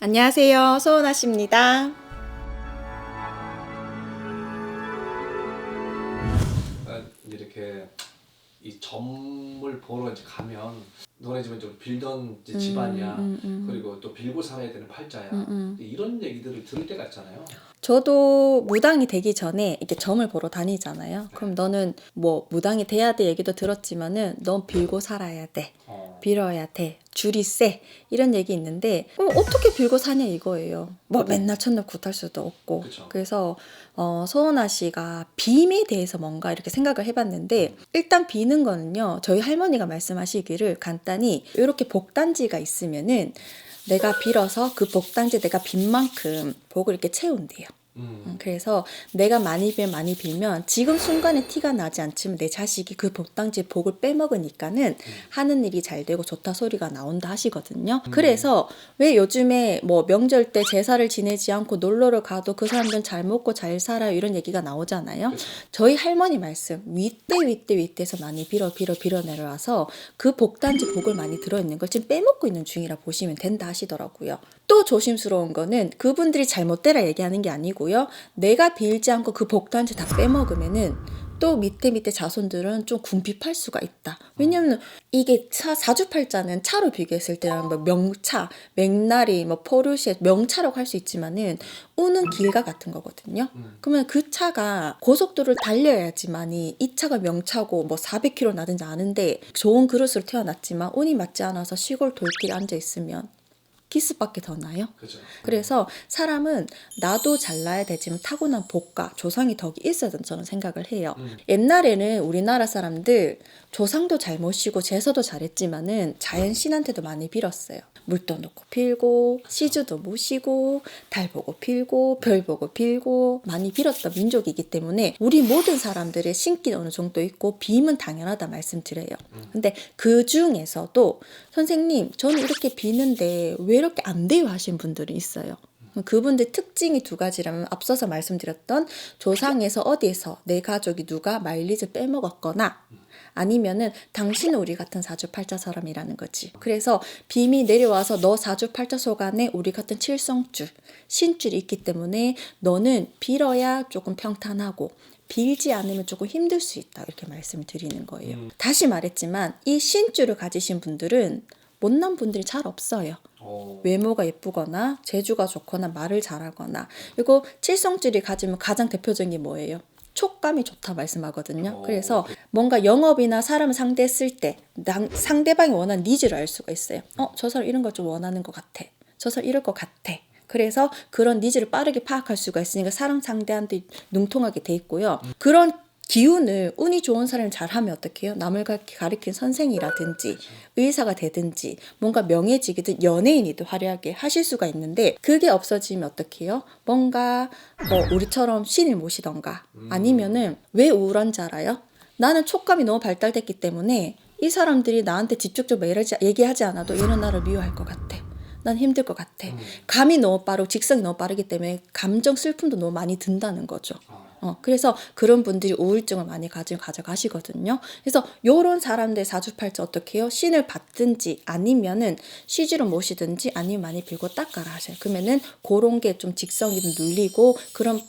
안녕하세요. 소은아 씨입니다. 아, 이렇게 이 점을 보러 이제 가면 너네 집은 좀 빌던 이제 집안이야. 음, 음. 그리고 또 빌고 살아야 되는 팔자야. 음, 음. 이런 얘기들을 들을 때가 있잖아요. 저도 무당이 되기 전에 이렇게 점을 보러 다니잖아요. 그럼 너는 뭐 무당이 돼야 돼 얘기도 들었지만은 넌 빌고 살아야 돼. 어. 빌어야 돼. 줄이 세. 이런 얘기 있는데 어, 어떻게 빌고 사냐 이거예요. 뭐 맨날 첫날 굿할 수도 없고. 그쵸. 그래서 어, 소은아 씨가 빔에 대해서 뭔가 이렇게 생각을 해봤는데 일단 비는 거는요. 저희 할머니가 말씀하시기를 간단히 이렇게 복단지가 있으면은 내가 빌어서 그 복단지 내가 빈 만큼 복을 이렇게 채운대요. 음. 음, 그래서 내가 많이 빌 많이 빌면 지금 순간에 티가 나지 않지만 내 자식이 그 복당지 복을 빼먹으니까는 하는 일이 잘 되고 좋다 소리가 나온다 하시거든요. 음. 그래서 왜 요즘에 뭐 명절 때 제사를 지내지 않고 놀러를 가도 그 사람들은 잘 먹고 잘 살아요 이런 얘기가 나오잖아요. 그쵸. 저희 할머니 말씀 윗대 윗대 윗대에서 많이 빌어 빌어 빌어 내려와서 그 복단지 복을 많이 들어있는 걸 지금 빼먹고 있는 중이라 보시면 된다 하시더라고요. 또 조심스러운 거는 그분들이 잘못되라 얘기하는 게 아니고 요. 내가 빌지 않고 그 복단지 다 빼먹으면은 또 밑에 밑에 자손들은 좀 궁핍할 수가 있다. 왜냐면 이게 차, 사주팔자는 차로 비교했을 때는 뭐 명차, 맥나리, 뭐 포르쉐, 명차라고 할 수 있지만은 우는 길가 같은 거거든요. 음. 그러면 그 차가 고속도로를 달려야지만이 이 차가 명차고 뭐 400km 나든지 아는데 좋은 그릇으로 태어났지만 운이 맞지 않아서 시골 돌길에 앉아 있으면 기스밖에 더 나요. 그죠. 그래서 사람은 나도 잘나야 되지만 타고난 복과 조상이 덕이 있어야 된다는 저는 생각을 해요. 음. 옛날에는 우리나라 사람들 조상도 잘 모시고 제사도 잘했지만은 자연 신한테도 많이 빌었어요. 물도 넣고 빌고 시주도 모시고 달 보고 빌고 별 보고 빌고 많이 빌었던 민족이기 때문에 우리 모든 사람들의 신기는 어느 정도 있고 빔은 당연하다 말씀드려요. 근데 그 중에서도 선생님 저는 이렇게 비는데 왜 이렇게 안 돼요 하신 분들이 있어요. 그분들 특징이 두 가지라면 앞서서 말씀드렸던 조상에서 어디에서 내 가족이 누가 마일리지 빼먹었거나 아니면은 당신은 우리 같은 사주팔자 사람이라는 거지. 그래서 빔이 내려와서 너 사주팔자 속 안에 우리 같은 칠성줄, 신줄이 있기 때문에 너는 빌어야 조금 평탄하고 빌지 않으면 조금 힘들 수 있다. 이렇게 말씀을 드리는 거예요. 음. 다시 말했지만 이 신줄을 가지신 분들은 못난 분들이 잘 없어요. 어. 외모가 예쁘거나 재주가 좋거나 말을 잘하거나 그리고 칠성줄이 가지면 가장 대표적인 게 뭐예요? 촉감이 좋다 말씀하거든요. 오. 그래서 뭔가 영업이나 사람을 상대했을 때 당- 상대방이 원하는 니즈를 알 수가 있어요. 어, 저 사람 이런 걸 좀 원하는 것 같아. 저 사람 이럴 것 같아. 그래서 그런 니즈를 빠르게 파악할 수가 있으니까 사람 상대한테 능통하게 돼 있고요. 그런 기운을 운이 좋은 사람을 잘하면 어떻게 해요? 남을 가- 가리킨 선생이라든지 의사가 되든지 뭔가 명예직이든 연예인이든 화려하게 하실 수가 있는데 그게 없어지면 어떻게 해요? 뭔가 뭐 우리처럼 신을 모시던가 아니면은 왜 우울한지 알아요? 나는 촉감이 너무 발달됐기 때문에 이 사람들이 나한테 직접적으로 얘기하지, 얘기하지 않아도 얘는 나를 미워할 것 같아. 난 힘들 것 같아. 감이 너무 빠르고 직성이 너무 빠르기 때문에 감정 슬픔도 너무 많이 든다는 거죠. 어. 어, 그래서 그런 분들이 우울증을 많이 가지고 가져가시거든요. 그래서 요런 사람들 사주팔자 어떻게 해요? 신을 받든지 아니면은 시주로 모시든지 아니면 많이 빌고 닦아라 하세요. 그러면은 그런 게 좀 직성이 좀 눌리고 그런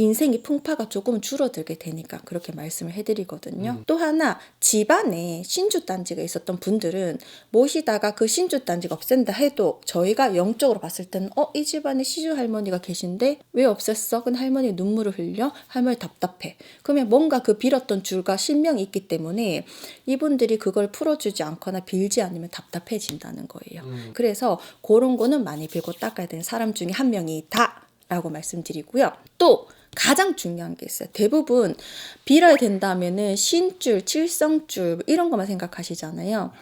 인생의 풍파가 조금 줄어들게 되니까 그렇게 말씀을 해드리거든요. 또 하나 집안에 신주 단지가 있었던 분들은 모시다가 그 신주 단지가 없앤다 해도 저희가 영적으로 봤을 때는 어 이 집안에 시주 할머니가 계신데 왜 없앴어? 근데 할머니 눈물을 흘려 할머니 답답해. 그러면 뭔가 그 빌었던 줄과 신명이 있기 때문에 이분들이 그걸 풀어주지 않거나 빌지 않으면 답답해진다는 거예요. 음. 그래서 그런 거는 많이 빌고 닦아야 되는 사람 중에 한 명이다라고 말씀드리고요. 또 가장 중요한 게 있어요. 대부분 빌어야 된다면은 신줄, 칠성줄 뭐 이런 것만 생각하시잖아요.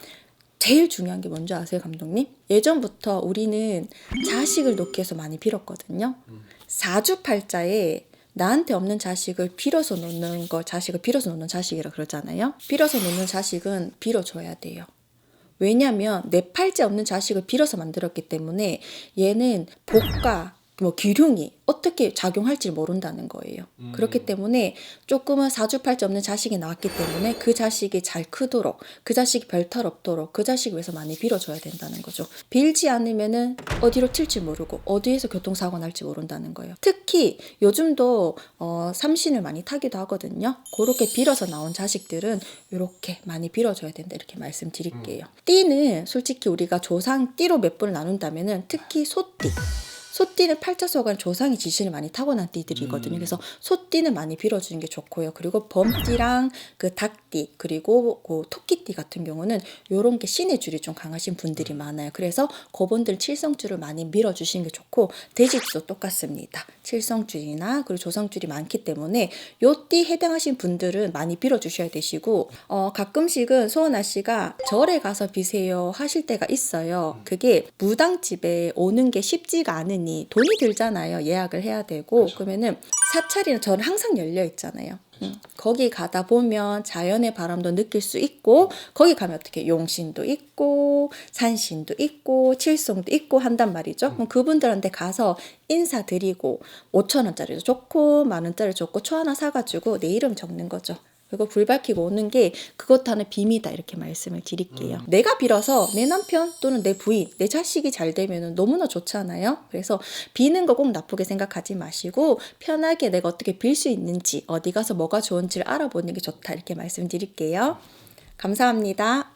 제일 중요한 게 뭔지 아세요, 감독님? 예전부터 우리는 자식을 놓기 위해서 많이 빌었거든요. 사주팔자에 나한테 없는 자식을 빌어서 놓는 거, 자식을 빌어서 놓는 자식이라 그러잖아요. 빌어서 놓는 자식은 빌어줘야 돼요. 왜냐면 내 팔자 없는 자식을 빌어서 만들었기 때문에 얘는 복과 뭐 기륭이 어떻게 작용할지 모른다는 거예요. 음. 그렇기 때문에 조금은 사주팔자 없는 자식이 나왔기 때문에 그 자식이 잘 크도록 그 자식이 별탈 없도록 그 자식 위해서 많이 빌어줘야 된다는 거죠. 빌지 않으면은 어디로 튈지 모르고 어디에서 교통사고 날지 모른다는 거예요. 특히 요즘도 어, 삼신을 많이 타기도 하거든요. 그렇게 빌어서 나온 자식들은 이렇게 많이 빌어줘야 된다 이렇게 말씀드릴게요. 띠는 솔직히 우리가 조상 띠로 몇 분을 나눈다면은 특히 소띠. 소띠는 팔자속은 조상의 지신을 많이 타고난 띠들이거든요. 음. 그래서 소띠는 많이 빌어주는 게 좋고요. 그리고 범띠랑 그 닭띠 그리고 그 토끼띠 같은 경우는 요런 게 신의 줄이 좀 강하신 분들이 많아요. 그래서 그분들 칠성줄을 많이 밀어주시는 게 좋고 돼지도 똑같습니다. 칠성줄이나 그리고 조상줄이 많기 때문에 요 띠 해당하신 분들은 많이 빌어주셔야 되시고 어, 가끔씩은 소원아 씨가 절에 가서 비세요 하실 때가 있어요. 그게 무당집에 오는 게 쉽지가 않 으니 돈이 들잖아요. 예약을 해야 되고 그렇죠. 그러면은 사찰이는 저는 항상 열려 있잖아요. 음, 거기 가다 보면 자연의 바람도 느낄 수 있고 거기 가면 어떻게 용신도 있고 산신도 있고 칠성도 있고 한단 말이죠. 그럼 그분들한테 가서 인사드리고 5천 원짜리도 좋고 만 원짜리 좋고 초 하나 사가지고 내 이름 적는 거죠. 그리고 불 밝히고 오는 게 그것 하는 비밀이다 이렇게 말씀을 드릴게요. 내가 빌어서 내 남편 또는 내 부인, 내 자식이 잘 되면 너무나 좋잖아요. 그래서 비는 거 꼭 나쁘게 생각하지 마시고 편하게 내가 어떻게 빌 수 있는지 어디 가서 뭐가 좋은지를 알아보는 게 좋다 이렇게 말씀드릴게요. 감사합니다.